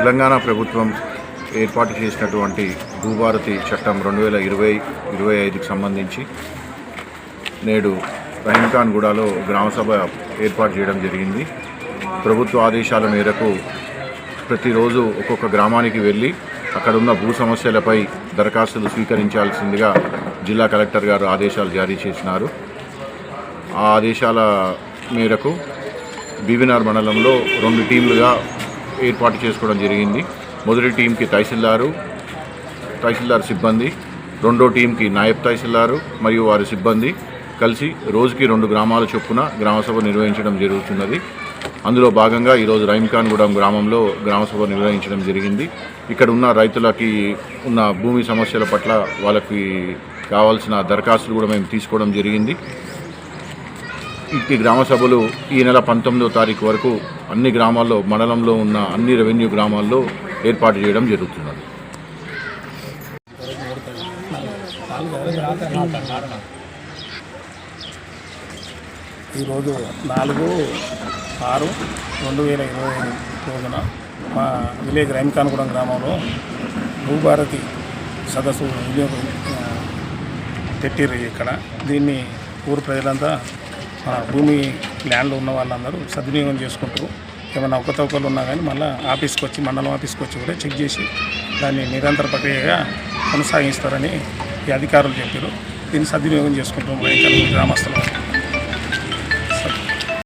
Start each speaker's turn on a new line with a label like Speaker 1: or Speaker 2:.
Speaker 1: తెలంగాణ ప్రభుత్వం ఏర్పాటు చేసినటువంటి భూభారతి చట్టం రెండు వేల ఇరవై ఇరవై ఐదుకు సంబంధించి నేడు రహీంఖాన్ గూడలో గ్రామసభ ఏర్పాటు చేయడం జరిగింది. ప్రభుత్వ ఆదేశాల మేరకు ప్రతిరోజు ఒక్కొక్క గ్రామానికి వెళ్ళి అక్కడున్న భూ సమస్యలపై దరఖాస్తులు స్వీకరించాల్సిందిగా జిల్లా కలెక్టర్ గారు ఆదేశాలు జారీ చేసినారు. ఆ ఆదేశాల మేరకు బీబీనార్ మండలంలో రెండు టీంలుగా ఏర్పాటు చేసుకోవడం జరిగింది. మొదటి టీంకి తహసీల్దారు తహసీల్దార్ సిబ్బంది రెండో టీంకి నాయబ్ తహసీల్దారు మరియు వారి సిబ్బంది కలిసి రోజుకి రెండు గ్రామాల చొప్పున గ్రామసభ నిర్వహించడం జరుగుతున్నది. అందులో భాగంగా ఈరోజు రైమ్ఖాన్గూడెం గ్రామంలో గ్రామసభ నిర్వహించడం జరిగింది. ఇక్కడ ఉన్న రైతులకి ఉన్న భూమి సమస్యల పట్ల వాళ్ళకి కావాల్సిన దరఖాస్తులు కూడా మేము తీసుకోవడం జరిగింది. ఇట్టి గ్రామ సభలు ఈ నెల పంతొమ్మిదో తారీఖు వరకు అన్ని గ్రామాల్లో మండలంలో ఉన్న అన్ని రెవెన్యూ గ్రామాల్లో ఏర్పాటు చేయడం జరుగుతున్నది.
Speaker 2: ఈరోజు నాలుగు ఆరు రెండు వేల ఇరవై ఐదు రోజున మా విలేజ్ రైన్కాన్గూడెం గ్రామంలో భూభారతి సదస్సు వినియోగం పెట్టిర్రు ఇక్కడ. దీన్ని ఊరు ప్రజలంతా భూమి ల్యాండ్లో ఉన్న వాళ్ళందరూ సద్వినియోగం చేసుకుంటారు ఏమైనా అవకతవకలు ఉన్నా కానీ మళ్ళీ ఆఫీస్కి వచ్చి మండలం ఆఫీస్కి వచ్చి కూడా చెక్ చేసి దాన్ని నిరంతర ప్రక్రియగా కొనసాగిస్తారని ఈ అధికారులు చెప్పారు. దీన్ని సద్వినియోగం చేసుకుంటాం రైతులు గ్రామస్తులు